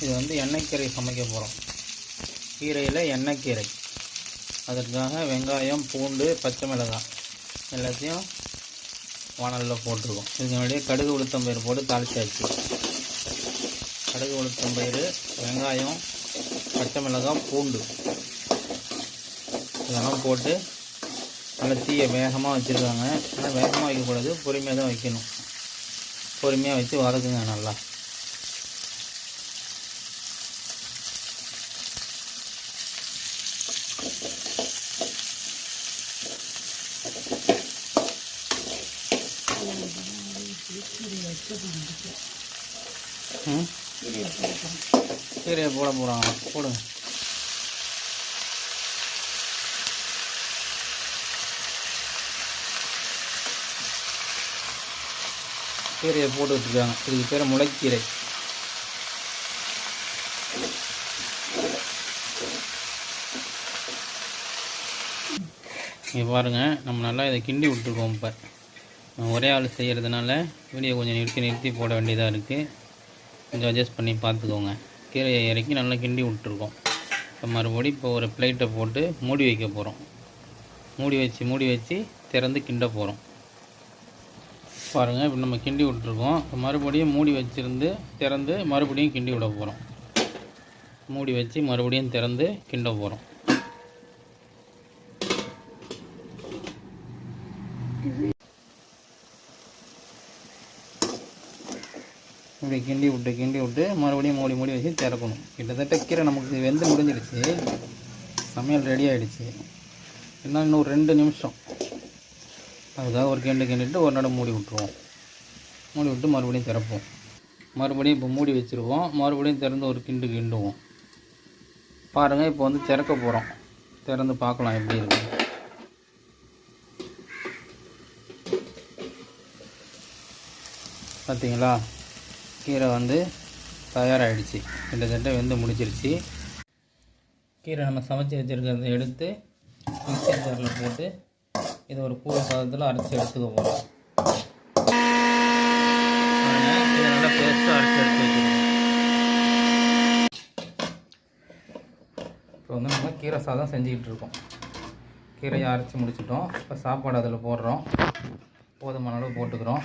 இது வந்து எண்ணெய்க்கீரை சமைக்க போகிறோம் கீரையில் எண்ணெய்க்கீரை அதற்காக வெங்காயம் பூண்டு பச்சை மிளகாய். எல்லாத்தையும் வானலில் போட்டிருக்கோம் இதுக்கு முன்னாடியே கடுகு உளுத்தம் பயிர் போட்டு தாளிச்சாச்சு. கடுகு உளுத்தம்பயிறு வெங்காயம் பச்சை மிளகாய் பூண்டு. இதெல்லாம் போட்டு நல்லா தீயை வேகமாக வச்சுருக்காங்க. ஆனால் வேகமாக வைக்கக்கூடாது பொறுமையாக தான் வைக்கணும். பொறுமையாக வச்சு வதக்குங்க நல்லா. ம்? கீரையை போட போகிறாங்க போடுங்க. கீரையை போட்டு வச்சுருக்காங்க. இதுக்கு பேர் முளைக்கீரை. இங்கே பாருங்கள் நம்ம நல்லா இதை கிண்டி விட்டுருக்கோம் இப்போ. ஒரே ஆள் செய்கிறதுனால வீடியோ கொஞ்சம் நிறுத்தி நிறுத்தி போட வேண்டியதாக இருக்குது கொஞ்சம் அட்ஜஸ்ட் பண்ணி பார்த்துக்கோங்க கீரையை இறக்கி நல்லா கிண்டி விட்டுருக்கோம். இப்போ மறுபடி இப்போ ஒரு பிளேட்டை போட்டு மூடி வைக்க போகிறோம் மூடி வச்சு மூடி வச்சு திறந்து கிண்ட போகிறோம் பாருங்கள் இப்போ நம்ம கிண்டி விட்டுருக்கோம். இப்போ மறுபடியும் மூடி வச்சுருந்து திறந்து மறுபடியும் கிண்டி விட போகிறோம் மூடி வச்சு மறுபடியும் திறந்து கிண்ட போகிறோம் இப்படி கிண்டி விட்டு கிண்டி விட்டு மறுபடியும் மூடி மூடி வச்சு திறக்கணும். கிட்டத்தட்ட கீரை நமக்கு வெந்து முடிஞ்சிருச்சு சமையல் ரெடி ஆகிடுச்சு இன்னும் இன்னும் ஒரு ரெண்டு நிமிஷம். அதுக்காக ஒரு கிண்டு கிண்டிட்டு ஒரு நடம் மூடி விட்ருவோம் மூடி விட்டு மறுபடியும் திறப்போம். மறுபடியும் இப்போ மூடி வச்சுருவோம். மறுபடியும் திறந்து ஒரு கிண்டு கிண்டுவோம். பாருங்கள் இப்போ வந்து திறக்க போகிறோம் திறந்து பார்க்கலாம் எப்படி இருக்கு. பார்த்தீங்களா கீரை வந்து தயாராகிடுச்சு கிட்டத்தட்ட வெந்து முடிச்சிருச்சு கீரை நம்ம சமைச்சு வச்சுருக்கிறத எடுத்து மிக்சர் ஜாரில் போட்டு இதை ஒரு பூ சாதத்தில் அரைச்சி எடுத்துக்க போகிறோம் இதை நல்லா பேஸ்ட்டாக அரைச்சி எடுத்து வச்சுக்கணும் இப்போ வந்து நம்ம கீரை சாதம் செஞ்சுக்கிட்டு இருக்கோம். கீரையை அரைச்சி முடிச்சிட்டோம். இப்போ சாப்பாடு அதில் போடுறோம். போதுமான அளவு போட்டுக்கிறோம்.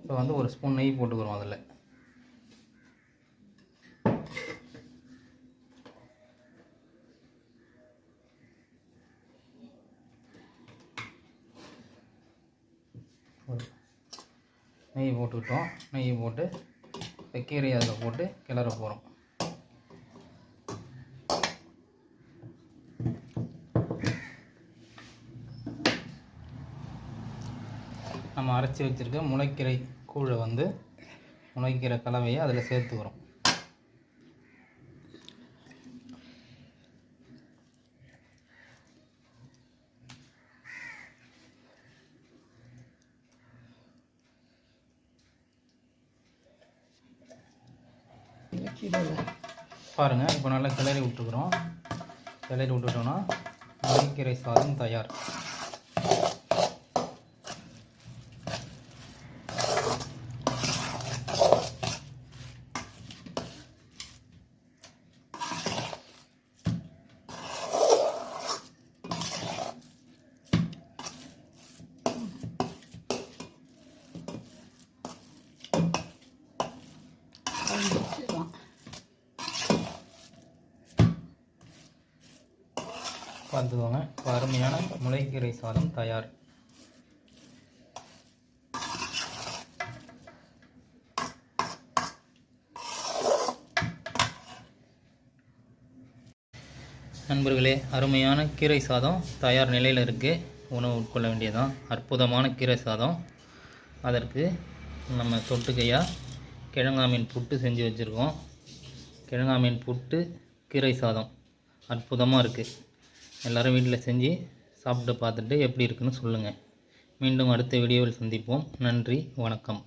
இப்போ வந்து ஒரு ஸ்பூன் நெய் போட்டுக்கிறோம் அதில். நெய் போட்டுக்கிட்டோம். நெய் போட்டு இப்போ கீரையை அதில் போட்டு கிளற போகிறோம் நம்ம அரைச்சி வச்சுருக்க முளைக்கீரை கூழை வந்து முளைக்கீரை கலவையை அதில் சேர்த்துக்கிறோம் பாருங்கள் இப்போ நல்லா கிளறி விட்டுக்கிறோம். கிளறி விட்டுட்டோன்னா முளைக்கீரை சாதம் தயார். பார்த்துக்கோங்க இப்போ அருமையான முளைக்கீரை சாதம் தயார். நண்பர்களே அருமையான கீரை சாதம் தயார் நிலையில் இருக்குது உணவு உட்கொள்ள வேண்டியதான் அற்புதமான கீரை சாதம். அதற்கு நம்ம தொட்டுக்கையாக கிழங்காமீன் புட்டு செஞ்சு வச்சுருக்கோம். கிழங்காமீன் புட்டு கீரை சாதம். அற்புதமாக இருக்குது எல்லோரும் வீட்டில் செஞ்சு சாப்பிட்டு பார்த்துட்டு எப்படி இருக்குன்னு சொல்லுங்கள் மீண்டும் அடுத்த வீடியோவில் சந்திப்போம். நன்றி வணக்கம்.